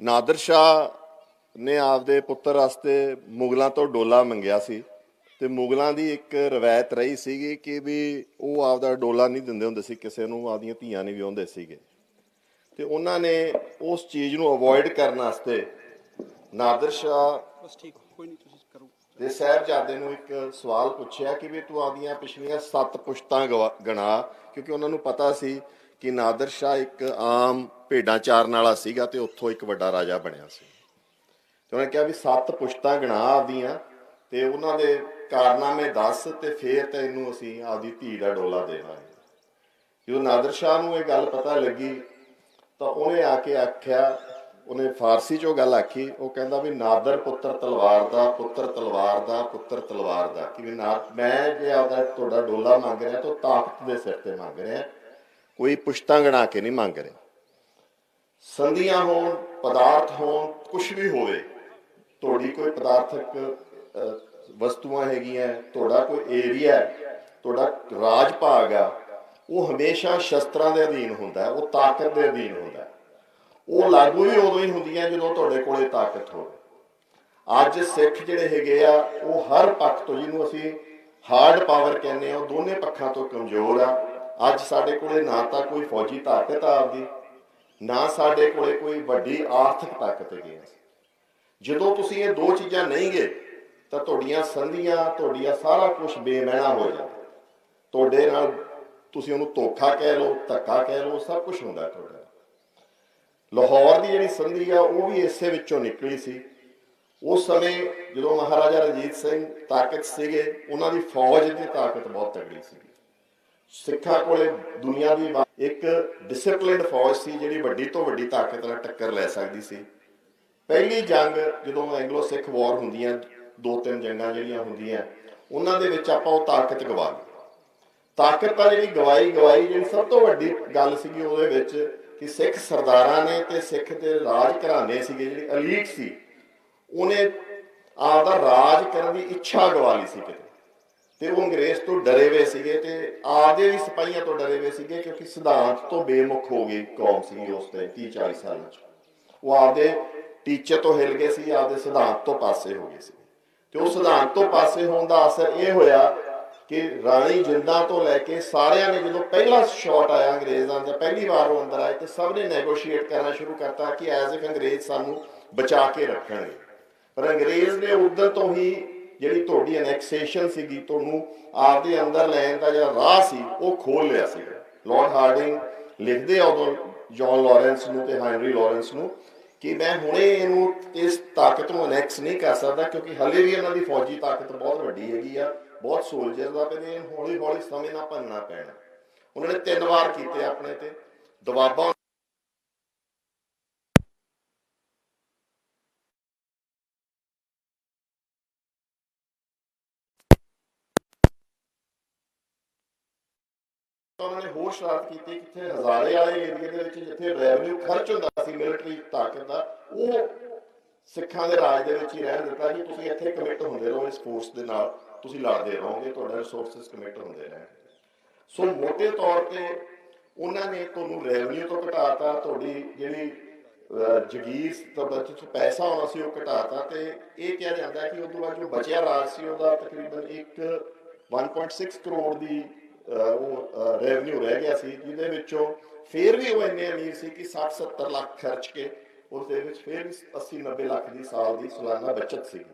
ਨਾਦਰ ਸ਼ਾਹ ਨੇ ਆਪਦੇ ਪੁੱਤਰ ਵਾਸਤੇ ਮੁਗਲਾਂ ਤੋਂ ਡੋਲਾ ਮੰਗਿਆ ਸੀ ਤੇ ਮੁਗਲਾਂ ਦੀ ਇੱਕ ਰਵਾਇਤ ਰਹੀ ਸੀਗੀ ਕਿ ਵੀ ਉਹ ਆਪਦਾ ਡੋਲਾ ਨਹੀਂ ਦਿੰਦੇ ਹੁੰਦੇ ਸੀ ਕਿਸੇ ਨੂੰ ਆਪਦੀਆਂ ਧੀਆਂ ਨਹੀਂ ਵਿਆਹੁੰਦੇ ਸੀਗੇ। ਤੇ ਉਹਨਾਂ ਨੇ ਉਸ ਚੀਜ਼ ਨੂੰ ਅਵੋਇਡ ਕਰਨ ਵਾਸਤੇ ਨਾਦਰ ਸ਼ਾਹ ਬਸ ਠੀਕ ਕੋਈ ਨਹੀਂ ਤੁਸੀਂ ਕਰੋ। ਤੇ ਸਾਹਿਬਜ਼ਾਦੇ ਨੂੰ ਇੱਕ ਸਵਾਲ ਪੁੱਛਿਆ ਕਿ ਵੀ ਤੂੰ ਆਪਦੀਆਂ ਪਿਛਲੀਆਂ ਸੱਤ ਪੁਸ਼ਤਾਂ ਗਣਾ ਕਿਉਂਕਿ ਉਹਨਾਂ ਨੂੰ ਪਤਾ ਸੀ ਕਿ ਨਾਦਰ ਸ਼ਾਹ ਇੱਕ ਆਮ ਭੇਡਾਂ ਚਾਰਨ ਵਾਲਾ ਸੀਗਾ ਤੇ ਉੱਥੋਂ ਇੱਕ ਵੱਡਾ ਰਾਜਾ ਬਣਿਆ ਸੀ। ਤੇ ਉਹਨੇ ਕਿਹਾ ਵੀ ਸੱਤ ਪੁਸ਼ਤਾਂ ਗਣਾ ਆਪਦੀਆਂ ਤੇ ਉਹਨਾਂ ਦੇ ਕਾਰਨਾਮੇ ਦੱਸ ਤੇ ਫੇਰ ਤੈਨੂੰ ਅਸੀਂ ਆਪਦੀ ਧੀ ਦਾ ਡੋਲਾ ਦੇਵਾਂਗੇ ਜਦੋਂ ਨਾਦਰ ਸ਼ਾਹ ਨੂੰ ਇਹ ਗੱਲ ਪਤਾ ਲੱਗੀ ਤਾਂ ਉਹਨੇ ਆ ਕੇ ਆਖਿਆ, ਉਹਨੇ ਫਾਰਸੀ ਚੋਂ ਗੱਲ ਆਖੀ, ਉਹ ਕਹਿੰਦਾ ਵੀ ਨਾਦਰ ਪੁੱਤਰ ਤਲਵਾਰ ਦਾ, ਪੁੱਤਰ ਤਲਵਾਰ ਦਾ, ਪੁੱਤਰ ਤਲਵਾਰ ਦਾ। ਕਿ ਵੀ ਨਾ, ਮੈਂ ਜੇ ਆਪਦਾ ਤੁਹਾਡਾ ਡੋਲਾ ਮੰਗ ਰਿਹਾ ਤਾਂ ਤਾਕਤ ਦੇ ਸਿਰ ਤੇ ਮੰਗ ਰਿਹਾ। ਕੋਈ ਪੁਸ਼ਤਾਂ ਗਣਾ ਕੇ ਨਹੀਂ ਮੰਗ ਰਿਹਾ। ਸੰਧੀਆਂ ਹੋਣ, ਪਦਾਰਥ ਹੋਣ ਕੁਝ ਵੀ ਹੋਵੇ, ਤੁਹਾਡੀ ਕੋਈ ਪਦਾਰਥਕ ਵਸਤੂਆਂ ਹੈਗੀਆਂ, ਤੁਹਾਡਾ ਕੋਈ ਏਰੀਆ ਤੁਹਾਡਾ ਰਾਜ ਭਾਗ ਆ, ਉਹ ਹਮੇਸ਼ਾ ਸ਼ਸਤਰਾਂ ਦੇ ਅਧੀਨ ਹੁੰਦਾ ਉਹ ਤਾਕਤ ਦੇ ਅਧੀਨ ਹੁੰਦਾ ਉਹ ਲਾਗੂ ਵੀ ਉਦੋਂ ਹੀ ਹੁੰਦੀਆਂ ਜਦੋਂ ਤੁਹਾਡੇ ਕੋਲੇ ਤਾਕਤ ਹੋਵੇ। ਅੱਜ ਸਿੱਖ ਜਿਹੜੇ ਹੈਗੇ ਆ, ਉਹ ਹਰ ਪੱਖ ਤੋਂ ਜਿਹਨੂੰ ਅਸੀਂ ਹਾਰਡ ਪਾਵਰ ਕਹਿੰਦੇ ਆ, ਉਹ ਦੋਨੇ ਪੱਖਾਂ ਤੋਂ ਕਮਜ਼ੋਰ ਆ। ਅੱਜ ਸਾਡੇ ਕੋਲੇ ਨਾ ਤਾਂ ਕੋਈ ਫੌਜੀ ਤਾਕਤ ਆ ਆਪਦੀ, ਨਾ ਸਾਡੇ ਕੋਲੇ ਕੋਈ ਵੱਡੀ ਆਰਥਿਕ ਤਾਕਤ ਹੈਗੀ ਆ। ਜਦੋਂ ਤੁਸੀਂ ਇਹ ਦੋ ਚੀਜ਼ਾਂ ਨਹੀਂ ਗਏ, ਤਾਂ ਤੁਹਾਡੀਆਂ ਸੰਧੀਆਂ, ਤੁਹਾਡੀਆਂ ਸਾਰਾ ਕੁਝ ਬੇਮੈਨਾ ਹੋ ਜਾਂਦਾ। ਤੁਹਾਡੇ ਨਾਲ ਤੁਸੀਂ ਉਹਨੂੰ ਧੋਖਾ ਕਹਿ ਲਓ, ਧੱਕਾ ਕਹਿ ਲਓ, ਸਭ ਕੁਝ ਹੁੰਦਾ ਤੁਹਾਡਾ ਲਾਹੌਰ ਦੀ ਜਿਹੜੀ ਸੰਧੀ ਆ, ਉਹ ਵੀ ਇਸੇ ਵਿੱਚੋਂ ਨਿਕਲੀ ਸੀ। ਉਸ ਸਮੇਂ ਜਦੋਂ ਮਹਾਰਾਜਾ ਰਣਜੀਤ ਸਿੰਘ ਤਾਕਤ ਸੀਗੇ, ਉਹਨਾਂ ਦੀ ਫੌਜ ਦੀ ਤਾਕਤ ਬਹੁਤ ਤਗੜੀ ਸੀ ਸਿੱਖਾਂ ਕੋਲੇ ਦੁਨੀਆ ਦੀ ਇੱਕ ਡਿਸਪਲਿਨਡ ਫੌਜ ਸੀ ਜਿਹੜੀ ਵੱਡੀ ਤੋਂ ਵੱਡੀ ਤਾਕਤ ਨਾਲ ਟੱਕਰ ਲੈ ਸਕਦੀ ਸੀ। ਪਹਿਲੀ ਜੰਗ ਜਦੋਂ ਐਂਗਲੋ ਸਿੱਖ ਵਾਰ ਹੁੰਦੀਆਂ ਦੋ ਤਿੰਨ ਜੰਗਾਂ ਜਿਹੜੀਆਂ ਹੁੰਦੀਆਂ, ਉਹਨਾਂ ਦੇ ਵਿੱਚ ਆਪਾਂ ਉਹ ਤਾਕਤ ਗਵਾ ਲਈ। ਤਾਕਤ ਤਾਂ ਜਿਹੜੀ ਗਵਾਈ ਗਵਾਈ ਜਿਹੜੀ ਸਭ ਤੋਂ ਵੱਡੀ ਗੱਲ ਸੀਗੀ ਉਹਦੇ ਵਿੱਚ ਕਿ ਸਿੱਖ ਸਰਦਾਰਾਂ ਨੇ ਤੇ ਸਿੱਖ ਦੇ ਰਾਜ ਘਰਾਣੇ ਸੀਗੇ, ਜਿਹੜੀ ਅਲੀਟ ਸੀ, ਉਹਨੇ ਆਪਦਾ ਰਾਜ ਕਰਨ ਦੀ ਇੱਛਾ ਗਵਾ ਲਈ ਸੀ ਕਿਤੇ। ਤੇ ਉਹ ਅੰਗਰੇਜ਼ ਤੋਂ ਡਰੇ ਹੋਏ ਸੀਗੇ ਤੇ ਆਪਦੇ ਵੀ ਸਿਪਾਹੀਆਂ ਤੋਂ ਡਰੇ ਹੋਏ ਸੀਗੇ ਕਿਉਂਕਿ ਸਿਧਾਂਤ ਤੋਂ ਬੇਮੁਖ ਹੋ ਗਈ ਕੌਮ ਸੀ ਉਸ ਤੇ 30 40 ਸਾਲਾਂ ਚ। ਉਹ ਆਪਦੇ ਟੀਚੇ ਤੋਂ ਹਿਲ ਗਏ ਸੀ, ਆਪਦੇ ਸਿਧਾਂਤ ਤੋਂ ਪਾਸੇ ਹੋ ਗਏ ਸੀ। ਤੇ ਉਹ ਸਿਧਾਂਤ ਤੋਂ ਪਾਸੇ ਹੋਣ ਦਾ ਅਸਰ ਇਹ ਹੋਇਆ ਕਿ ਰਾਣੀ ਜਿੰਦਾਂ ਤੋਂ ਲੈ ਕੇ ਸਾਰਿਆਂ ਨੇ ਜਦੋਂ ਪਹਿਲਾ ਸ਼ਾਟ ਆਇਆ ਅੰਗਰੇਜ਼ਾਂ ਦਾ, ਪਹਿਲੀ ਵਾਰ ਉਹ ਅੰਦਰ ਆਏ ਤੇ ਸਭ ਨੇ ਨੈਗੋਸ਼ੀਏਟ ਕਰਨਾ ਸ਼ੁਰੂ ਕਰਤਾ ਕਿ ਐਜ਼ ਇਫ ਅੰਗਰੇਜ਼ ਸਾਨੂੰ ਬਚਾ ਕੇ ਰੱਖਣਗੇ। ਪਰ ਅੰਗਰੇਜ਼ ਨੇ ਉਦੋਂ ਤੋਂ ਹੀ ਜਿਹੜੀ ਤੁਹਾਡੀ ਐਨੈਕਸੇਸ਼ਨ ਸੀਗੀ, ਤੁਹਾਨੂੰ ਆਪਦੇ ਅੰਦਰ ਲੈਣ ਦਾ ਜਿਹੜਾ ਰਾਹ ਸੀ, ਉਹ ਖੋਲ ਲਿਆ ਸੀ। ਲਾਰਡ ਹਾਰਡਿੰਗ ਲਿਖਦੇ ਆ ਉਦੋਂ ਜੌਨ ਲਾਰੈਂਸ ਨੂੰ ਤੇ ਹੈਨਰੀ ਲਾਰੈਂਸ ਨੂੰ, ਕਿ ਮੈਂ ਹੁਣੇ ਇਹਨੂੰ ਇਸ ਤਾਕਤ ਨੂੰ ਅਨੈਕਸ ਨਹੀਂ ਕਰ ਸਕਦਾ, ਕਿਉਂਕਿ ਹਲੇ ਵੀ ਇਹਨਾਂ ਦੀ ਫੌਜੀ ਤਾਕਤ ਬਹੁਤ ਵੱਡੀ ਹੈਗੀ ਆ, ਬਹੁਤ ਸੋਲਜਰ ਦਾ ਤੇ ਹੌਲੀ ਹੌਲੀ ਸਮੇਂ ਨਾਲ ਭੰਨਣਾ ਪੈਣਾ। ਉਹਨਾਂ ਨੇ ਤਿੰਨ ਵਾਰ ਕੀਤੇ ਆਪਣੇ ਤੇ ਦਬਾਬਾ ਤਾਂ ਉਹਨਾਂ ਨੇ ਹੋਰ ਸ਼ਰਾਰਤ ਕੀਤੀ ਕਿੱਥੇ ਹਜ਼ਾਰੇ ਵਾਲੇ ਏਰੀਏ ਦੇ ਵਿੱਚ ਜਿੱਥੇ ਰੈਵਨਿਊ ਖਰਚ ਹੁੰਦਾ ਸੀ ਮਿਲਟਰੀ ਤਾਕਤ ਦਾ, ਉਹ ਸਿੱਖਾਂ ਦੇ ਰਾਜ ਦੇ ਵਿੱਚ ਹੀ ਰਹਿਣ ਦਿੱਤਾ ਕਿ ਤੁਸੀਂ ਇੱਥੇ ਕਮਿਟ ਹੁੰਦੇ ਰਹੋ ਇਸ ਫੋਰਸ ਦੇ ਨਾਲ। ਤੁਸੀਂ ਲੜਦੇ ਰਹੋਗੇ, ਤੁਹਾਡੇ ਰਿਸੋਰਸਸ ਕਮਿਟ ਹੁੰਦੇ ਰਹਿਣਗੇ। ਸੋ ਮੋਟੇ ਤੌਰ ਤੇ ਉਹਨਾਂ ਨੇ ਤੁਹਾਨੂੰ ਰੈਵਨਿਊ ਤੋਂ ਘਟਾਤਾ, ਤੁਹਾਡੀ ਜਿਹੜੀ ਜਗੀਰ ਤੁਹਾਡਾ ਜਿੱਥੋਂ ਪੈਸਾ ਆਉਣਾ ਸੀ, ਉਹ ਘਟਾਤਾ। ਤੇ ਇਹ ਕਿਹਾ ਜਾਂਦਾ ਹੈ ਕਿ ਉਸ ਬਾਅਦ ਜੋ ਬਚਿਆ ਰਾਜ ਸੀ, ਉਹਦਾ ਤਕਰੀਬਨ ਇੱਕ 1.6 ਕਰੋੜ ਦੀ ਉਹ ਰੈਵਨਿਊ ਰਹਿ ਗਿਆ ਸੀ, ਜਿਹਦੇ ਵਿੱਚੋਂ ਫੇਰ ਵੀ ਉਹ ਇੰਨੇ ਅਮੀਰ ਸੀ ਕਿ 60 70 ਲੱਖ ਖਰਚ ਕੇ ਉਸ ਦੇ ਵਿੱਚ ਫੇਰ 80 90 ਲੱਖ ਦੀ ਸਾਲ ਦੀ ਸਾਲਾਨਾ ਬਚਤ ਸੀ।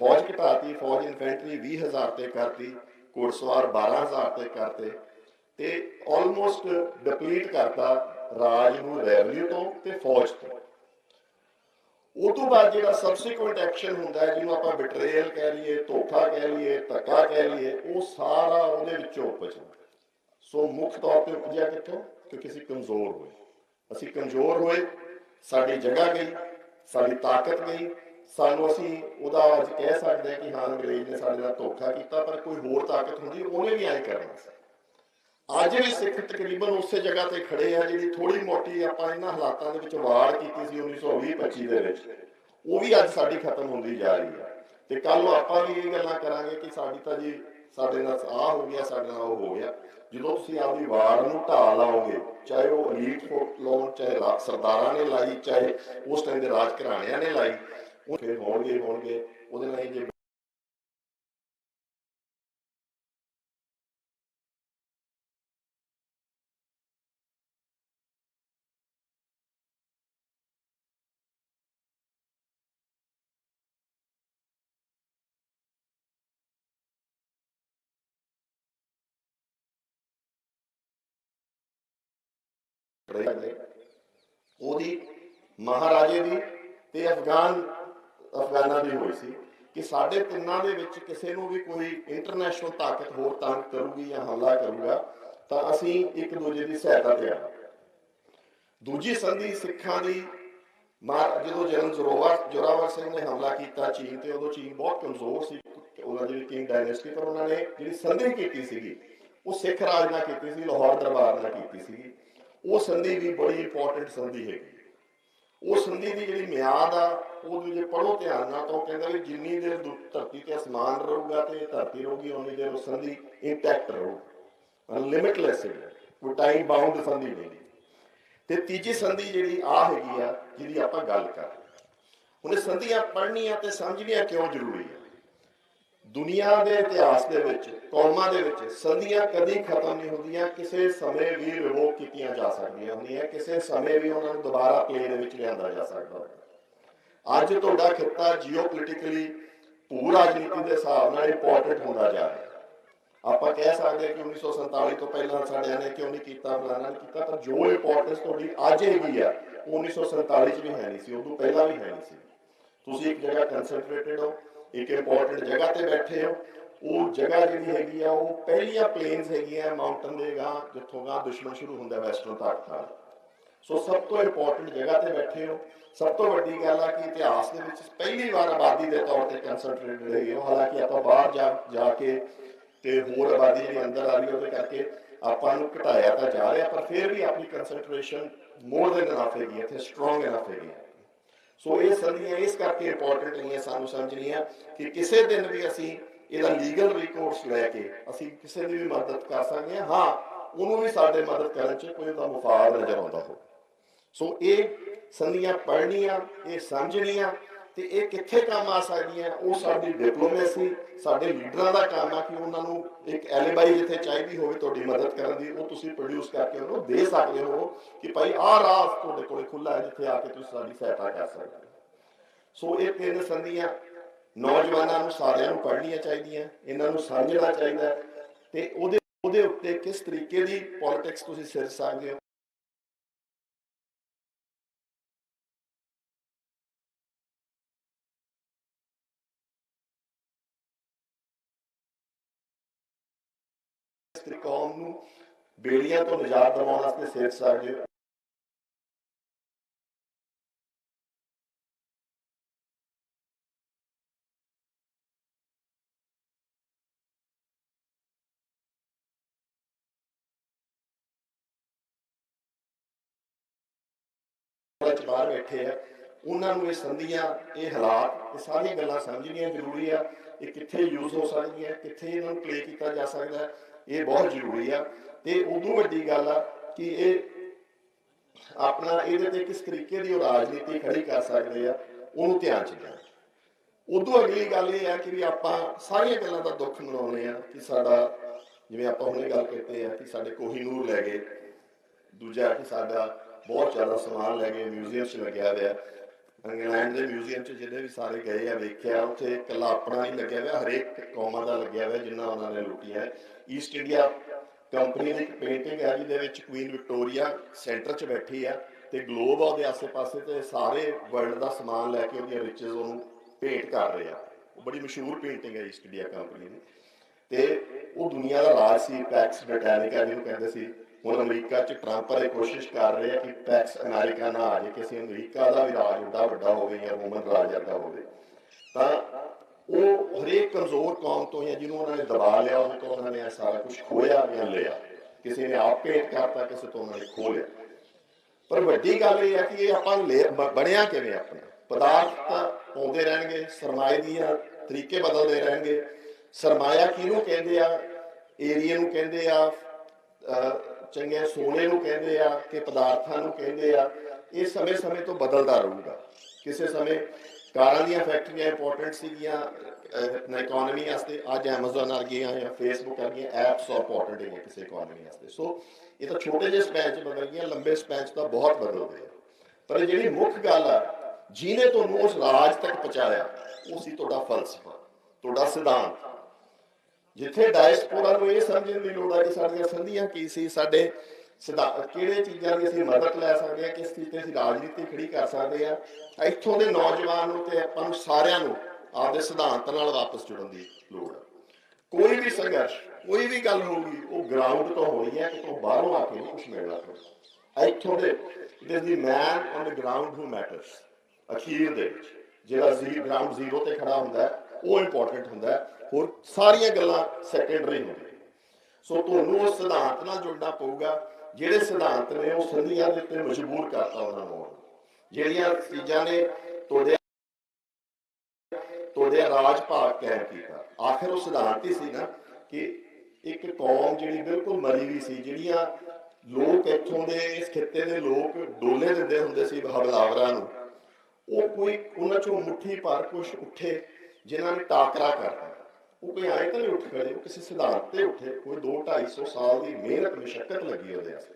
ਫੌਜ ਘਟਾਤੀ, ਫੌਜ ਇਨਫੈਂਟਰੀ 20000 ਤੇ ਕਰਤੀ, ਘੋੜਸਵਾਰ 12000 ਤੇ ਕਰਤੇ ਤੇ ਆਲਮੋਸਟ ਡਿਪਲੀਟ ਕਰਤਾ ਰਾਜ ਨੂੰ ਰੈਵਨਿਊ ਤੋਂ ਤੇ ਫੌਜ ਤੋਂ। ਉਹ ਤੋਂ ਬਾਅਦ ਜਿਹੜਾ ਸਬਸੀਕੁਐਂਟ ਐਕਸ਼ਨ ਹੁੰਦਾ ਹੈ, ਜਿਹਨੂੰ ਆਪਾਂ ਬਿਟਰੇਲ ਕਹਿ ਲਈਏ, ਧੋਖਾ ਕਹਿ ਲਈਏ, ਧੱਕਾ ਕਹਿ ਲਈਏ, ਉਹ ਸਾਰਾ ਉਹਦੇ ਵਿੱਚੋਂ ਉਪਜਦਾ। ਸੋ ਮੁੱਖ ਤੌਰ ਤੇ ਉਪਜਿਆ ਕਿੱਥੋਂ? ਕਿਉਂਕਿ ਅਸੀਂ ਕਮਜ਼ੋਰ ਹੋਏ। ਅਸੀਂ ਕਮਜ਼ੋਰ ਹੋਏ, ਸਾਡੀ ਜਗ੍ਹਾ ਗਈ, ਸਾਡੀ ਤਾਕਤ ਗਈ, ਸਾਨੂੰ ਅਸੀਂ ਉਹਦਾ ਅੱਜ ਕਹਿ ਸਕਦੇ ਹਾਂ ਕਿ ਹਾਂ, ਅੰਗਰੇਜ਼ ਨੇ ਸਾਡੇ ਨਾਲ ਧੋਖਾ ਕੀਤਾ, ਪਰ ਕੋਈ ਹੋਰ ਤਾਕਤ ਹੁੰਦੀ, ਉਹਨੇ ਵੀ ਐਂ ਕਰਨਾ ਸੀ। ਅੱਜ ਵੀ ਸਿੱਖ ਤਕਰੀਬਨ ਉਸੇ ਜਗ੍ਹਾ ਤੇ ਖੜੇ ਆ, ਜਿਹੜੀ ਥੋੜੀ ਮੋਟੀ ਆਪਾਂ ਇਹਨਾਂ ਹਾਲਾਤਾਂ ਦੇ ਵਿੱਚ ਵਾਰ ਕੀਤੀ ਸੀ 1920-25 ਦੇ ਵਿੱਚ। ਉਹ ਵੀ ਅੱਜ ਸਾਡੀ ਖਤਮ ਹੁੰਦੀ ਜਾ ਰਹੀ ਹੈ ਤੇ ਕੱਲ ਨੂੰ ਆਪਾਂ ਵੀ ਇਹ ਗੱਲਾਂ ਕਰਾਂਗੇ ਕਿ ਸਾਡੀ ਤਾਂ ਜੀ, ਸਾਡੇ ਨਾਲ ਆਹ ਹੋ ਗਿਆ, ਸਾਡੇ ਨਾਲ ਉਹ ਹੋ ਗਿਆ। ਜਦੋਂ ਤੁਸੀਂ ਆਪਦੀ ਵਾਰ ਨੂੰ ਢਾਹ ਲਾਓਗੇ, ਚਾਹੇ ਉਹ ਅਲੀਟ ਫੋਕ ਲਾਉਣ, ਚਾਹੇ ਰਾ- ਸਰਦਾਰਾਂ ਨੇ ਲਾਈ, ਚਾਹੇ ਉਸ ਟਾਈਮ ਦੇ ਰਾਜ ਘਰਾਣਿਆਂ ਨੇ ਲਾਈ, ਉਹ ਫਿਰ ਹੋਣਗੇ ਹੋਣਗੇ, ਉਹਦੇ ਨਾਲ ਜੇ ਰਹੇ ਉਹਦੀ ਮਹਾਰਾਜੇ ਦੀ ਤੇ ਅਫਗਾਨ, ਅਫਗਾਨਾਂ ਦੀ ਹੋਈ ਸੀ ਕਿ ਸਾਡੇ ਤਿੰਨਾਂ ਦੇ ਵਿੱਚ ਕਿਸੇ ਨੂੰ ਵੀ ਕੋਈ ਇੰਟਰਨੈਸ਼ਨਲ ਤਾਕਤ ਹੋਰ ਤੰਗ ਕਰੂਗੀ ਜਾਂ ਹਮਲਾ ਕਰੂਗਾ, ਤਾਂ ਅਸੀਂ ਇੱਕ ਦੂਜੇ ਦੀ ਸਹਾਇਤਾ ਤੇ ਆ ਦੂਜੀ ਸੰਧੀ ਸਿੱਖਾਂ ਦੀ ਮਾਰ ਜਦੋਂ ਜਨਰਲ ਜ਼ੋਰਾਵਰ ਜ਼ੋਰਾਵਰ ਸਿੰਘ ਨੇ ਹਮਲਾ ਕੀਤਾ ਚੀਨ ਤੇ, ਉਦੋਂ ਚੀਨ ਬਹੁਤ ਕਮਜ਼ੋਰ ਸੀ, ਉਹਨਾਂ ਦੀ ਕਿੰਗ ਡਾਇਨੈਸਟੀ, ਪਰ ਉਹਨਾਂ ਨੇ ਜਿਹੜੀ ਸੰਧੀ ਕੀਤੀ ਸੀਗੀ, ਉਹ ਸਿੱਖ ਰਾਜ ਨਾਲ ਕੀਤੀ ਸੀ, ਲਾਹੌਰ ਦਰਬਾਰ ਨਾਲ ਕੀਤੀ ਸੀਗੀ। ਉਹ ਸੰਧੀ ਵੀ ਬੜੀ ਇੰਪੋਰਟੈਂਟ ਸੰਧੀ ਹੈਗੀ ਉਹ ਸੰਧੀ ਦੀ ਜਿਹੜੀ ਮਿਆਦ ਆ ਉਹ ਜੇ ਪੜੋ ਧਿਆਨ ਨਾਲ ਤਾਂ ਕਹਿੰਦਾ ਵੀ ਜਿੰਨੀ ਦੇਰ ਧਰਤੀ ਤੇ ਅਸਮਾਨ ਰਹੂਗਾ ਤੇ ਧਰਤੀ ਰਹੂਗੀ ਉਨੀ ਦੇਰ ਉਹ ਸੰਧੀ ਇੰਟੈਕਟ ਰਹੂ ਲਿਮਿਟਲੈਸ ਹੈ। ਕੋਈ ਟਾਈਮ ਬਾਉਂਡ ਸੰਧੀ ਨਹੀਂ ਤੇ ਤੀਜੀ ਸੰਧੀ ਜਿਹੜੀ ਆ ਹੈਗੀ ਆ, ਜਿਹਦੀ ਆਪਾਂ ਗੱਲ ਕਰ ਰਹੇ ਹਾਂ। ਹੁਣ ਸੰਧੀਆਂ ਪੜ੍ਹਨੀਆਂ ਤੇ ਸਮਝਣੀਆਂ ਕਿਉਂ ਜ਼ਰੂਰੀ ਹੈ ਦੁਨੀਆ ਦੇ ਇਤਿਹਾਸ ਦੇ ਵਿੱਚ, ਕੌਮਾਂ ਦੇ ਵਿੱਚ ਸੰਧੀਆਂ ਕਦੀ ਖਤਮ ਨਹੀਂ ਹੁੰਦੀਆਂ, ਕਿਸੇ ਸਮੇਂ ਵੀ ਰਿਵੋਕ ਕੀਤੀਆਂ ਜਾ ਸਕਦੀਆਂ ਹੁੰਦੀਆਂ, ਕਿਸੇ ਸਮੇਂ ਵੀ ਉਹਨਾਂ ਨੂੰ ਦੁਬਾਰਾ ਪਲੇ ਦੇ ਵਿੱਚ ਲਿਆਂਦਾ ਜਾ ਸਕਦਾ ਹੈ ਅੱਜ ਤੁਹਾਡਾ ਖਿੱਤਾ ਜੀਓਪੋਲਿਟਿਕਲੀ ਭੂ ਰਾਜਨੀਤੀ ਦੇ ਹਿਸਾਬ ਨਾਲ ਇੰਪੋਰਟੈਂਟ ਹੁੰਦਾ ਜਾ ਰਿਹਾ। ਆਪਾਂ ਕਹਿ ਸਕਦੇ ਹਾਂ ਕਿ 1947 ਤੋਂ ਪਹਿਲਾਂ ਸਾਡਿਆਂ ਨੇ ਕਿਉਂ ਨਹੀਂ ਕੀਤਾ, ਫਲਾਣਾ ਨਹੀਂ ਕੀਤਾ, ਪਰ ਜੋ ਇੰਪੋਰਟੈਂਸ ਤੁਹਾਡੀ ਅੱਜ ਹੈਗੀ ਆ, ਉਹ 1947 ਚ ਵੀ ਹੈ ਨਹੀਂ ਸੀ ਉਦੋਂ ਪਹਿਲਾਂ ਵੀ ਹੈ ਨਹੀਂ ਸੀ। ਤੁਸੀਂ ਇੱਕ ਜਗ੍ਹਾ ਕਨਸੈਂਟਰੇਟਡ ਹੋ ਇੱਕ ਇੰਪੋਰਟੈਂਟ ਜਗ੍ਹਾ ਤੇ ਬੈਠੇ ਹੋ। ਉਹ ਜਗ੍ਹਾ ਜਿਹੜੀ ਹੈਗੀ ਆ, ਉਹ ਪਹਿਲੀਆਂ ਪਲੇਨਸ ਹੈਗੀਆਂ ਮਾਊਂਟਨ ਦੇ ਗਾਂ, ਜਿੱਥੋਂ ਗਾਂ ਦੁਸ਼ਮਣ ਸ਼ੁਰੂ ਹੁੰਦਾ ਵੈਸਟਰਨ ਤਾਕਤ ਨਾਲ ਸੋ ਸਭ ਤੋਂ ਇੰਪੋਰਟੈਂਟ ਜਗ੍ਹਾ ਤੇ ਬੈਠੇ ਹੋ। ਸਭ ਤੋਂ ਵੱਡੀ ਗੱਲ ਆ ਕਿ ਇਤਿਹਾਸ ਦੇ ਵਿੱਚ ਪਹਿਲੀ ਵਾਰ ਆਬਾਦੀ ਦੇ ਤੌਰ ਤੇ ਕਨਸੈਂਟਰੇਟਡ ਹੈਗੇ ਹੋ। ਹਾਲਾਂਕਿ ਆਪਾਂ ਬਾਹਰ ਜਾ ਜਾ ਕੇ ਤੇ ਹੋਰ ਆਬਾਦੀ ਜਿਹੜੀ ਅੰਦਰ ਆ ਰਹੀ ਹੈ ਉਹਦੇ ਕਰਕੇ ਆਪਾਂ ਨੂੰ ਘਟਾਇਆ ਤਾਂ ਜਾ ਰਿਹਾ, ਪਰ ਫਿਰ ਵੀ ਆਪਣੀ ਕਨਸੈਂਟਰੇਸ਼ਨ ਮੋਰ ਦੈਨ ਇਨਫ ਹੈਗੀ ਹੈ ਸਟਰੋਂਗ ਇਨਫ ਹੈਗੀ ਸੋ ਇਹ ਸੰਧੀਆਂ ਇਸ ਕਰਕੇ ਇੰਪੋਰਟੈਂਟ ਨਹੀਂ ਸਾਨੂੰ ਸਮਝਣੀਆਂ ਕਿ ਕਿਸੇ ਦਿਨ ਵੀ ਅਸੀਂ ਇਹਦਾ ਲੀਗਲ ਰਿਕੋਰਸ ਲੈ ਕੇ ਅਸੀਂ ਕਿਸੇ ਦੀ ਵੀ ਮਦਦ ਕਰ ਸਕਦੇ ਹਾਂ। ਹਾਂ, ਉਹਨੂੰ ਵੀ ਸਾਡੇ ਮਦਦ ਕਰਨ 'ਚ ਕੋਈ ਉਹਦਾ ਮੁਫਾਦ ਨਜ਼ਰ ਆਉਂਦਾ ਹੋ ਸੋ ਇਹ ਸੰਧੀਆਂ ਪੜ੍ਹਨੀਆਂ, ਇਹ ਸਮਝਣੀਆਂ ਤੇ ਇਹ ਕਿੱਥੇ ਕੰਮ ਆ ਸਕਦੀਆਂ ਉਹ ਸਾਡੀ ਡਿਪਲੋਮੇਸੀ ਸਾਡੇ ਲੀਡਰਾਂ ਦਾ ਕੰਮ ਆ ਕਿ ਉਹਨਾਂ ਨੂੰ ਇੱਕ ਐਲੀਬਾਈ ਜਿੱਥੇ ਚਾਹੀਦੀ ਹੋਵੇ ਤੁਹਾਡੀ ਮਦਦ ਕਰਨ ਦੀ, ਉਹ ਤੁਸੀਂ ਪ੍ਰੋਡਿਊਸ ਕਰਕੇ ਉਹਨੂੰ ਦੇ ਸਕਦੇ ਹੋ ਕਿ ਭਾਈ ਆਹ ਰਾਹ ਤੁਹਾਡੇ ਕੋਲੇ ਖੁੱਲਾ ਹੈ ਜਿੱਥੇ ਆ ਕੇ ਤੁਸੀਂ ਸਾਡੀ ਸਹਾਇਤਾ ਕਰ ਸਕਦੇ ਹੋ। ਸੋ ਇਹ ਤਿੰਨ ਸੰਧੀਆਂ ਨੌਜਵਾਨਾਂ ਨੂੰ ਸਾਰਿਆਂ ਨੂੰ ਪੜ੍ਹਨੀਆਂ ਚਾਹੀਦੀਆਂ, ਇਹਨਾਂ ਨੂੰ ਸਮਝਣਾ ਚਾਹੀਦਾ ਤੇ ਉਹਦੇ ਉਹਦੇ ਉੱਤੇ ਕਿਸ ਤਰੀਕੇ ਦੀ ਪੋਲਿਟਿਕਸ ਤੁਸੀਂ ਸਿਰ ਸਕਦੇ ਹੋ? ਇਸ ਕੌਮ ਨੂੰ ਬੇੜੀਆਂ ਤੋਂ ਨਜ਼ਾਤ ਦਿਵਾਉਣ ਵਾਸਤੇ ਸਿਰ ਸਕਦੇ ਹੋ ਵਿੱਚ ਬਾਹਰ ਬੈਠੇ ਆ। ਉਹਨਾਂ ਨੂੰ ਇਹ ਸੰਧੀਆਂ ਇਹ ਹਾਲਾਤ ਇਹ ਸਾਰੀਆਂ ਗੱਲਾਂ ਸਮਝਣੀਆਂ ਜ਼ਰੂਰੀ ਆ। ਇਹ ਕਿੱਥੇ ਯੂਜ਼ ਹੋ ਸਕਦੀਆਂ ਕਿੱਥੇ ਇਹਨਾਂ ਨੂੰ ਪਲੇ ਕੀਤਾ ਜਾ ਸਕਦਾ। ਹੈ, ਇਹ ਬਹੁਤ ਜ਼ਰੂਰੀ ਆ। ਤੇ ਉਦੋਂ ਵੱਡੀ ਗੱਲ ਆ ਕਿ ਇਹ ਆਪਣਾ ਇਹਦੇ ਤੇ ਕਿਸ ਤਰੀਕੇ ਦੀ ਉਹ ਰਾਜਨੀਤੀ ਖੜੀ ਕਰ ਸਕਦੇ ਆ, ਉਹਨੂੰ ਧਿਆਨ ਚ ਲਿਆ ਉਦੋਂ ਅਗਲੀ ਗੱਲ ਇਹ ਆ ਕਿ ਵੀ ਆਪਾਂ ਸਾਰੀਆਂ ਗੱਲਾਂ ਦਾ ਦੁੱਖ ਮਨਾਉਂਦੇ ਆ ਕਿ ਸਾਡਾ, ਜਿਵੇਂ ਆਪਾਂ ਹੁਣੇ ਗੱਲ ਕੀਤੀ ਆ ਕਿ ਸਾਡੇ ਕੋਹੀਨੂਰ ਲੈ ਗਏ, ਦੂਜਾ ਕਿ ਸਾਡਾ ਬਹੁਤ ਜ਼ਿਆਦਾ ਸਮਾਨ ਲੈ ਗਏ, ਮਿਊਜ਼ੀਅਮ 'ਚ ਲੱਗਿਆ ਹੋਇਆ। ਇੰਗਲੈਂਡ ਦੇ ਮਿਊਜ਼ੀਅਮ 'ਚ ਜਿਹੜੇ ਵੀ ਸਾਰੇ ਗਏ ਆ, ਵੇਖਿਆ, ਉੱਥੇ ਇਕੱਲਾ ਆਪਣਾ ਹੀ ਲੱਗਿਆ ਹੋਇਆ, ਹਰੇਕ ਕੌਮਾਂ ਦਾ ਲੱਗਿਆ ਹੋਇਆ, ਜਿੰਨਾ ਉਹਨਾਂ ਨੇ ਲੁੱਟੀਆਂ ਈਸਟ ਇੰਡੀਆ ਕੰਪਨੀ ਦੀ ਇੱਕ ਪੇਂਟਿੰਗ ਹੈ, ਜਿਹਦੇ ਵਿੱਚ ਕੁਈਨ ਵਿਕਟੋਰੀਆ ਸੈਂਟਰ 'ਚ ਬੈਠੀ ਆ ਤੇ ਗਲੋਬ ਆ ਉਹਦੇ ਆਸੇ-ਪਾਸੇ ਤੇ ਸਾਰੇ ਵਰਲਡ ਦਾ ਸਮਾਨ ਲੈ ਕੇ ਉਹਦੀਆਂ ਰਿਚਸ ਉਹਨੂੰ ਭੇਟ ਕਰ ਰਹੇ ਆ। ਉਹ ਬੜੀ ਮਸ਼ਹੂਰ ਪੇਂਟਿੰਗ ਹੈ ਈਸਟ ਇੰਡੀਆ ਕੰਪਨੀ ਦੀ। ਤੇ ਉਹ ਦੁਨੀਆ ਦਾ ਰਾਜ ਸੀ ਪੈਕਸ ਬ੍ਰਿਟੈਨਿਕਾ ਜਿਹਨੂੰ ਕਹਿੰਦੇ ਸੀ। ਹੁਣ ਅਮਰੀਕਾ 'ਚ ਟਰੰਪ ਇਹ ਕੋਸ਼ਿਸ਼ ਕਰ ਰਹੇ ਆ ਕਿ ਪੈਕਸ ਅਮਰੀਕਾ ਨਾ ਆ ਜਾਏ ਕਿਸੇ ਅਮਰੀਕਾ ਦਾ ਵੀ ਰਾਜ ਏਡਾ ਵੱਡਾ ਹੋਵੇ ਜਾਂ ਰੋਮਨ ਰਾਜ ਏਡਾ ਹੋਵੇ, ਤਾਂ ਉਹ ਹਰੇਕ ਕਮਜ਼ੋਰ ਕੌਮ ਤੋਂ ਜਾਂ ਜਿਹਨੂੰ ਉਹਨਾਂ ਨੇ ਦਬਾ ਲਿਆ ਉਹਨਾਂ ਤੋਂ ਉਹਨਾਂ ਨੇ ਇਹ ਸਾਰਾ ਕੁਝ ਖੋਇਆ ਜਾਂ ਲਿਆ। ਕਿਸੇ ਨੇ ਆਪ ਪੇਟ ਕਰਤਾ, ਕਿਸੇ ਤੋਂ ਉਹਨਾਂ ਨੇ ਖੋਹ ਲਿਆ। ਪਰ ਵੱਡੀ ਗੱਲ ਇਹ ਹੈ ਕਿ ਇਹ ਆਪਾਂ ਬਣਿਆ ਕਿਵੇਂ ਆਪਣਾ? ਪਦਾਰਥ ਤਾਂ ਆਉਂਦੇ ਰਹਿਣਗੇ, ਸਰਮਾਏ ਦੀਆਂ ਤਰੀਕੇ ਬਦਲਦੇ ਰਹਿਣਗੇ। ਸਰਮਾਇਆ ਕਿਹਨੂੰ ਕਹਿੰਦੇ ਆ? ਏਰੀਆ ਨੂੰ ਕਹਿੰਦੇ ਆ ਚੰਗੇ ਸੋਨੇ ਨੂੰ ਕਹਿੰਦੇ ਆ ਕਿ ਪਦਾਰਥਾਂ ਨੂੰ ਕਹਿੰਦੇ ਆ, ਇਹ ਸਮੇਂ-ਸਮੇਂ ਤੋਂ ਬਦਲਦਾ ਰਹੂਗਾ। ਕਿਸੇ ਸਮੇਂ ਕਾਰਾਂ ਦੀਆਂ ਫੈਕਟਰੀਆਂ ਇੰਪੋਰਟੈਂਟ ਸੀਗੀਆਂ ਨਾ ਇਕਨੋਮੀ ਵਾਸਤੇ ਅੱਜ Amazon ਆ ਗਈਆਂ ਜਾਂ Facebook ਆ ਗਈਆਂ ਐਪਸ ਇੰਪੋਰਟੈਂਟ ਹੈ ਕਿਸੇ ਇਕਨੋਮੀ ਵਾਸਤੇ। ਸੋ ਇਹ ਤਾਂ ਛੋਟੇ ਜਿਹੇ ਸਪੈਨ 'ਚ ਬਦਲ ਗਈਆਂ, ਲੰਬੇ ਸਪੈਨ 'ਚ ਤਾਂ ਬਹੁਤ ਬਦਲ ਗਏ। ਪਰ ਜਿਹੜੀ ਮੁੱਖ ਗੱਲ ਆ, ਜਿਹਨੇ ਤੁਹਾਨੂੰ ਉਸ ਰਾਜ ਤੱਕ ਪਹੁੰਚਾਇਆ, ਉਹ ਸੀ ਤੁਹਾਡਾ ਫਲਸਫਾ, ਤੁਹਾਡਾ ਸਿਧਾਂਤ। ਜਿੱਥੇ ਡਾਇਸਪੋਰਾ ਨੂੰ ਇਹ ਸਮਝਣ ਦੀ ਲੋੜ ਹੈ ਕਿ ਸਾਡੀਆਂ ਸੰਧੀਆਂ ਕੀ ਸੀ ਸਾਡੇ ਕਿਹੜੇ ਚੀਜ਼ਾਂ ਦੀ ਅਸੀਂ ਮਦਦ ਲੈ ਸਕਦੇ ਹਾਂ ਕਿਸ ਚੀਜ਼ ਅਸੀਂ ਰਾਜਨੀਤੀ ਖੜੀ ਕਰ ਸਕਦੇ ਹਾਂ ਇੱਥੋਂ ਦੇ ਨੌਜਵਾਨ ਨੂੰ ਤੇ ਆਪਾਂ ਨੂੰ ਸਾਰਿਆਂ ਨੂੰ ਆਪਦੇ ਸਿਧਾਂਤ ਨਾਲ ਵਾਪਸ ਜੁੜਨ ਦੀ ਲੋੜ ਹੈ ਕੋਈ ਵੀ ਸੰਘਰਸ਼ ਕੋਈ ਵੀ ਗੱਲ ਹੋਊਗੀ ਉਹ ਗਰਾਊਂਡ ਤੋਂ ਹੋਣੀ ਹੈ ਕਿਤੋਂ ਬਾਹਰੋਂ ਆ ਕੇ ਨਹੀਂ ਕੁਝ ਮਿਲਣਾ ਇੱਥੋਂ ਦੇ it the man on the ground who matters ਅਖੀਰ ਦੇ ਜਿਹੜਾ ਜ਼ੀ ਗਰਾਊਂਡ ਜ਼ੀਰੋ ਤੇ ਖੜਾ ਹੁੰਦਾ ਹੈ, ਉਹ ਇੰਪੋਰਟੈਂਟ ਹੁੰਦਾ ਹੈ। ਹੋਰ ਸਾਰੀਆਂ ਗੱਲਾਂ ਸੈਕੰਡਰੀ ਹੁੰਦੀਆਂ। ਸੋ ਤੁਹਾਨੂੰ ਉਸ ਸਿਧਾਂਤ ਨਾਲ ਜੁੜਨਾ ਪਊਗਾ, ਜਿਹੜੇ ਸਿਧਾਂਤ ਨੇ ਉਹ ਸੰਧੀਆਂ ਦੇ ਉੱਤੇ ਮਜਬੂਰ ਕਰਤਾ ਉਹਨਾਂ ਨੂੰ। ਜਿਹੜੀਆਂ ਚੀਜ਼ਾਂ ਨੇ ਤੁਹਾਡੇ ਤੁਹਾਡੇ ਰਾਜ ਭਾਗ ਕਾਇਮ ਕੀਤਾ। ਆਖਿਰ ਉਹ ਸਿਧਾਂਤ ਹੀ ਸੀ ਨਾ ਕਿ ਇੱਕ ਕੌਮ ਜਿਹੜੀ ਬਿਲਕੁਲ ਮਰੀ ਵੀ ਸੀ, ਜਿਹੜੀਆਂ ਲੋਕ ਇੱਥੋਂ ਦੇ, ਇਸ ਖਿੱਤੇ ਦੇ ਲੋਕ ਡੋਲੇ ਦਿੰਦੇ ਹੁੰਦੇ ਸੀ ਹਮਲਾਵਰਾਂ ਨੂੰ, ਉਹ ਕੋਈ ਉਹਨਾਂ ਚੋਂ ਮੁੱਠੀ ਭਰ ਕੁਛ ਉੱਠੇ। ਜਿਨ੍ਹਾਂ ਨੇ ਟਾਕਰਾ ਕਰਤਾ ਉਹ ਕੋਈ ਆਏ ਤਾਂ ਨਹੀਂ ਉੱਠ ਖੜੇ, ਉਹ ਕਿਸੇ ਸਿਧਾਂਤ ਤੇ ਉੱਠੇ, ਕੋਈ 2 250 ਸਾਲ ਦੀ ਮਿਹਨਤ ਮੁਸ਼ਕਲ ਲੱਗੀ ਉਹਦੇ ਵਾਸਤੇ।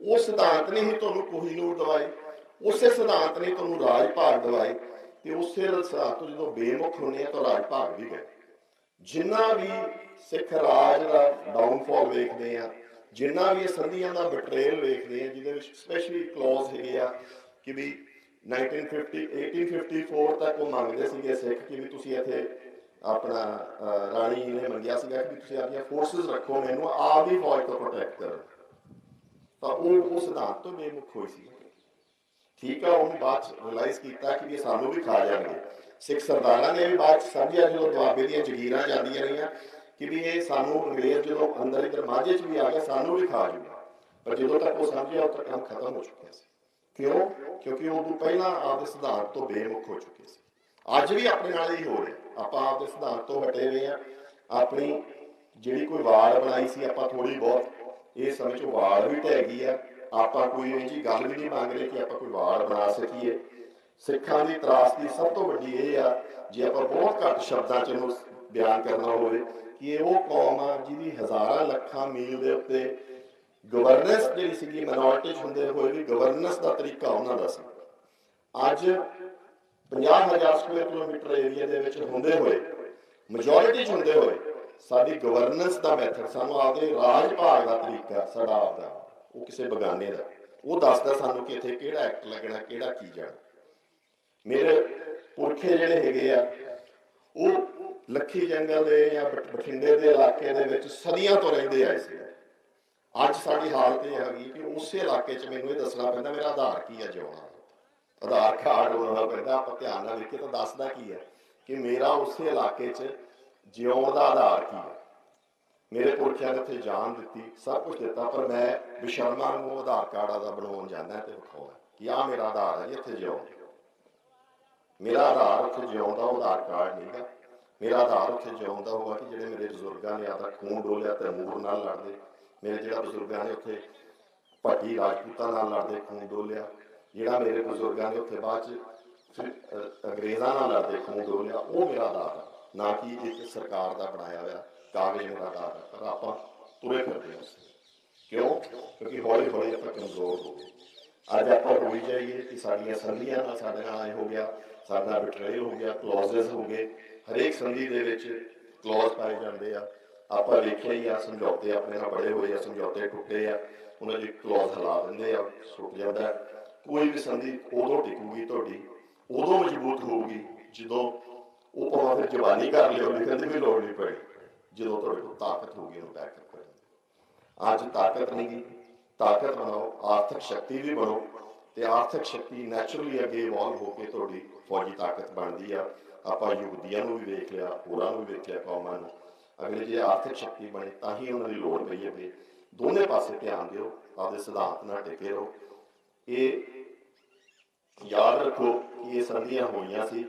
ਉਹ ਸਿਧਾਂਤ ਨੇ ਹੀ ਤੁਹਾਨੂੰ ਕੋਹੀਨੂਰ ਦਵਾਈ, ਉਸੇ ਸਿਧਾਂਤ ਨੇ ਤੁਹਾਨੂੰ ਰਾਜ ਭਾਗ ਦਵਾਈ, ਤੇ ਉਸੇ ਸਿਧਾਂਤ ਤੋਂ ਜਦੋਂ ਬੇਮੁਖ ਹੋਣੇ ਆ, ਤਾਂ ਰਾਜ ਭਾਗ ਵੀ ਗਏ। ਜਿੰਨਾ ਵੀ ਸਿੱਖ ਰਾਜ ਦਾ ਡਾਊਨਫਾਲ ਵੇਖਦੇ ਆ, ਜਿੰਨਾ ਵੀ ਸੰਧੀਆਂ ਦਾ ਬਟਰੇਲ ਵੇਖਦੇ ਆ, ਜਿਹਦੇ ਵਿੱਚ ਸਪੈਸ਼ਲੀ ਕਲੌਜ਼ ਹੈਗੇ ਆ ਕਿ ਵੀ 1950 1854 ਤੱਕ ਉਹ ਮੰਗਦੇ ਸੀਗੇ ਸਿੱਖ ਕਿ ਵੀ ਤੁਸੀਂ ਇੱਥੇ ਆਪਣਾ ਰਾਣੀ ਨੇ ਮੰਗਿਆ ਸੀਗਾ ਕਿ ਤੁਸੀਂ ਆਪਣੀਆਂ ਫੋਰਸਸ ਰੱਖੋ, ਮੈਨੂੰ ਆਪ ਦੀ ਫੌਜ ਤੋਂ ਪ੍ਰੋਟੈਕਟ ਕਰੋ। ਤਾਂ ਉਹ ਉਹ ਸਿਧਾਂਤ ਤੋਂ ਬੇਮੁਖ ਹੋਈ ਸੀ। ਠੀਕ ਆ, ਉਹਨੂੰ ਬਾਅਦ ਰਿਅਲਾਈਜ਼ ਕੀਤਾ ਕਿ ਵੀ ਇਹ ਸਾਨੂੰ ਵੀ ਖਾ ਜਾਣਗੇ। ਸਿੱਖ ਸਰਦਾਰਾਂ ਨੇ ਵੀ ਬਾਅਦ 'ਚ ਸਮਝਿਆ, ਜਦੋਂ ਦੁਆਬੇ ਦੀਆਂ ਜ਼ਗੀਰਾਂ ਜਾਂਦੀਆਂ ਰਹੀਆਂ, ਕਿ ਵੀ ਇਹ ਸਾਨੂੰ ਅੰਗਰੇਜ਼ ਜਦੋਂ ਅੰਦਰ ਇਧਰ ਮਾਝੇ 'ਚ ਵੀ ਆ ਗਿਆ, ਸਾਨੂੰ ਵੀ ਖਾ ਜੂਗਾ। ਪਰ ਜਦੋਂ ਤੱਕ ਉਹ ਸਮਝਿਆ, ਉਦੋਂ ਤੱਕ ਕੰਮ ਖਤਮ ਹੋ ਚੁੱਕਿਆ ਸੀ। ਕਿਉਂ? ਕਿਉਂਕਿ ਉਹ ਤੋਂ ਪਹਿਲਾਂ ਆਪਦੇ ਸਿਧਾਂਤ ਤੋਂ ਬੇਮੁਖ ਹੋ ਚੁੱਕੇ ਸੀ। ਅੱਜ ਵੀ ਆਪਣੇ ਨਾਲ ਹੀ ਹੋ ਰਿਹਾ। ਆਪਾਂ ਆਪਦੇ ਸਿਧਾਂਤ ਤੋਂ ਹਟੇ ਹੋਏ ਆ ਆਪਣੀ ਜਿਹੜੀ ਕੋਈ ਵਾਰ ਬਣਾਈ ਸੀ, ਆਪਾਂ ਥੋੜੀ ਬਹੁਤ ਇਹ ਸਮੇਂ ਚ ਵਾਰ ਵੀ ਢਹਿ ਗਈ ਆ। ਆਪਾਂ ਕੋਈ ਇਹ ਜੀ ਗੱਲ ਵੀ ਨਹੀਂ ਮੰਗ ਰਹੇ ਕਿ ਆਪਾਂ ਕੋਈ ਵਾਰ ਬਣਾ ਸਕੀਏ। ਸਿੱਖਾਂ ਦੀ ਤਰਾਸਦੀ ਸਭ ਤੋਂ ਵੱਡੀ ਇਹ ਆ, ਜੇ ਆਪਾਂ ਬਹੁਤ ਘੱਟ ਸ਼ਬਦਾਂ ਚ ਇਹਨੂੰ ਬਿਆਨ ਕਰਨਾ ਹੋਵੇ, ਕਿ ਇਹ ਉਹ ਕੌਮ ਆ ਜਿਹਦੀ ਹਜ਼ਾਰਾਂ ਲੱਖਾਂ ਮੀਲ ਦੇ ਉੱਤੇ ਗਵਰਨੈਂਸ ਜਿਹੜੀ ਸੀਗੀ ਮਿਨੋਰਟੀ ਹੁੰਦੇ ਹੋਏ ਵੀ ਗਵਰਨੈਂਸ ਦਾ ਤਰੀਕਾ ਉਹਨਾਂ ਦਾ ਸੀ। ਅੱਜ 50000 ਸਕੁਅਰ ਕਿਲੋਮੀਟਰ ਏਰੀਆ ਦੇ ਵਿੱਚ ਹੁੰਦੇ ਹੋਏ ਮੈਜੋਰਿਟੀ ਹੁੰਦੇ ਹੋਏ, ਸਾਡੀ ਗਵਰਨੈਂਸ ਦਾ ਮੈਥਡ ਸਾਨੂੰ ਆਪਦੇ ਰਾਜ ਭਾਗ ਦਾ ਤਰੀਕਾ ਸਾਡਾ ਆਪਦਾ, ਉਹ ਕਿਸੇ ਬਗਾਨੇ ਦਾ। ਉਹ ਦੱਸਦਾ ਸਾਨੂੰ ਕਿ ਇੱਥੇ ਕਿਹੜਾ ਐਕਟ ਲੱਗਣਾ, ਕਿਹੜਾ ਕੀ ਜਾਣਾ। ਮੇਰੇ ਪੁਰਖੇ ਜਿਹੜੇ ਹੈਗੇ ਆ, ਉਹ ਲੱਖੀ ਜੰਗਲ ਦੇ ਜਾਂ ਬਠਿੰਡੇ ਦੇ ਇਲਾਕੇ ਦੇ ਵਿੱਚ ਸਦੀਆਂ ਤੋਂ ਰਹਿੰਦੇ ਆਏ ਸੀ ਅੱਜ ਸਾਡੀ ਹਾਲਤ ਇਹ ਹੈਗੀ ਕਿ ਉਸੇ ਇਲਾਕੇ 'ਚ ਮੈਨੂੰ ਇਹ ਦੱਸਣਾ ਪੈਂਦਾ ਮੇਰਾ ਆਧਾਰ ਕੀ ਹੈ ਜਿਉਣਾ ਆਧਾਰ ਕਾਰਡ ਹੋਣਾ ਪੈਂਦਾ, ਆਪਾਂ ਧਿਆਨ ਨਾਲ ਵੇਖੀਏ ਤਾਂ ਦੱਸਦਾ ਕੀ ਹੈ ਕਿ ਮੇਰਾ ਉਸੇ ਇਲਾਕੇ 'ਚ ਜਿਉਣ ਦਾ ਆਧਾਰ ਕੀ ਹੈ। ਮੇਰੇ ਪੁਰਖਿਆਂ ਨੇ ਉੱਥੇ ਜਾਨ ਦਿੱਤੀ, ਸਭ ਕੁਝ ਦਿੱਤਾ, ਪਰ ਮੈਂ ਬਿਸ਼ਰਮਾ ਨੂੰ ਆਧਾਰ ਕਾਰਡ ਆਦਾ ਬਣਾਉਣ ਜਾਂਦਾ ਤੇ ਵਿਖਾਉਣਾ ਕਿ ਆਹ ਮੇਰਾ ਆਧਾਰ ਹੈ ਇੱਥੇ ਜਿਉਂ ਮੇਰਾ ਆਧਾਰ ਉੱਥੇ ਜਿਉਣ ਦਾ, ਉਹ ਆਧਾਰ ਕਾਰਡ ਨਹੀਂਗਾ ਮੇਰਾ ਆਧਾਰ ਉੱਥੇ ਜਿਉਣ ਦਾ ਹੋਗਾ ਕਿ ਜਿਹੜੇ ਮੇਰੇ ਬਜ਼ੁਰਗਾਂ ਨੇ ਆਦਾ ਖੂਨ ਡੋਲਿਆ ਤੇ ਤੈਮੂਰ ਨਾਲ ਲੜਦੇ। ਮੇਰੇ ਜਿਹੜਾ ਬਜ਼ੁਰਗਾਂ ਨੇ ਉੱਥੇ ਭੱਟੀ ਰਾਜਪੂਤਾਂ ਨਾਲ ਲੜਦੇ, ਖੂਨ ਡੋਲਿਆ। ਜਿਹੜਾ ਮੇਰੇ ਬਜ਼ੁਰਗਾਂ ਨੇ ਉੱਥੇ ਬਾਅਦ ਚ ਅੰਗਰੇਜ਼ਾਂ ਨਾਲ ਲੜਦੇ, ਖੂਨ ਡੋਲਿਆ, ਉਹ ਮੇਰਾ ਆਧਾਰ ਹੈ ਨਾ ਕਿ ਇੱਕ ਸਰਕਾਰ ਦਾ ਬਣਾਇਆ ਹੋਇਆ, ਕਾਗਜ਼ ਮੇਰਾ ਆਧਾਰ ਹੈ ਪਰ ਆਪਾਂ ਤੁਰੇ ਫਿਰਦੇ ਹਾਂ ਉਸ ਕਿਉਂ? ਕਿਉਂਕਿ ਹੌਲੀ ਹੌਲੀ ਆਪਾਂ ਕਮਜ਼ੋਰ ਹੋ ਗਏ। ਅੱਜ ਆਪਾਂ ਹੋਈ ਜਾਈਏ ਕਿ ਸਾਡੀਆਂ ਸੰਧੀਆਂ ਨਾਲ ਸਾਡੇ ਨਾਲ ਐ ਹੋ ਗਿਆ, ਸਾਡਾ ਬਿਟਰੇਲ ਹੋ ਗਿਆ ਕਲੌਜ਼ਸ ਹੋ ਗਏ। ਹਰੇਕ ਸੰਧੀ ਦੇ ਵਿੱਚ ਕਲੌਜ਼ ਪਾਏ ਜਾਂਦੇ ਆ। ਆਪਾਂ ਵੇਖਿਆ ਹੀ ਆ, ਸਮਝੌਤੇ ਆਪਣੇ ਨਾਲ ਬੜੇ ਹੋਏ ਆ, ਸਮਝੌਤੇ ਟੁੱਟੇ ਆ, ਉਹਨਾਂ ਦੀ ਕਲੌਜ਼ ਹਿਲਾ ਦਿੰਦੇ ਆ, ਸੁੱਟ ਜਾਂਦਾ ਕੋਈ ਵੀ ਸੰਧੀ ਉਦੋਂ ਟਿਕੂਗੀ ਤੁਹਾਡੀ, ਉਦੋਂ ਮਜ਼ਬੂਤ ਹੋਊਗੀ, ਜਦੋਂ ਉਹ ਭਾਵੇਂ ਫਿਰ ਜਵਾਨੀ ਕਰ ਲਿਓ, ਲਿਖਣ ਦੀ ਵੀ ਲੋੜ ਨਹੀਂ ਪਈ, ਜਦੋਂ ਤੁਹਾਡੇ ਕੋਲ ਤਾਕਤ ਹੋਊਗੀ, ਉਹਨੂੰ ਬੈਕਅਪ ਕਰਨ ਦੀ ਅੱਜ ਤਾਕਤ ਨਹੀਂ ਗਈ ਤਾਕਤ ਬਣਾਓ, ਆਰਥਿਕ ਸ਼ਕਤੀ ਵੀ ਬਣੋ, ਤੇ ਆਰਥਿਕ ਸ਼ਕਤੀ ਨੈਚੁਰਲੀ ਅੱਗੇ ਇਵੋਲਵ ਹੋ ਕੇ ਤੁਹਾਡੀ ਫੌਜੀ ਤਾਕਤ ਬਣਦੀ ਆ। ਆਪਾਂ ਯਹੂਦੀਆਂ ਨੂੰ ਵੀ ਵੇਖ ਲਿਆ, ਹੋਰਾਂ ਨੂੰ ਵੀ ਵੇਖਿਆ ਕੌਮਾਂ ਨੂੰ। ਅਗਲੇ ਜੇ ਆਰਥਿਕ ਸ਼ਕਤੀ ਬਣੇ, ਤਾਂ ਹੀ ਉਹਨਾਂ ਦੀ ਲੋੜ ਪਈ ਅੱਗੇ। ਦੋਨੇ ਪਾਸੇ ਧਿਆਨ ਦਿਓ, ਆਪਦੇ ਸਿਧਾਂਤ ਨਾਲ ਟਿਕੇ ਰਹੋ। ਇਹ ਯਾਦ ਰੱਖੋ ਕਿ ਇਹ ਸੰਧੀਆਂ ਹੋਈਆਂ ਸੀ।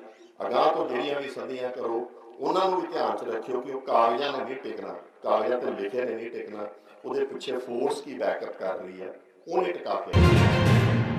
ਅਗਾਹ ਤੋਂ ਜਿਹੜੀਆਂ ਵੀ ਸੰਧੀਆਂ ਕਰੋ, ਉਹਨਾਂ ਨੂੰ ਵੀ ਧਿਆਨ 'ਚ ਰੱਖਿਓ ਕਿ ਉਹ ਕਾਗਜ਼ਾਂ ਨਾਲ ਨਹੀਂ ਟਿਕਣਾ। ਕਾਗਜ਼ਾਂ ਤੇ ਲਿਖਿਆ ਨੇ ਨਹੀਂ ਟਿਕਣਾ। ਉਹਦੇ ਪਿੱਛੇ ਫੋਰਸ ਕੀ ਬੈਕਅਪ ਕਰ ਰਹੀ ਹੈ ਉਹਨੇ ਟਿਕਾ ਕੇ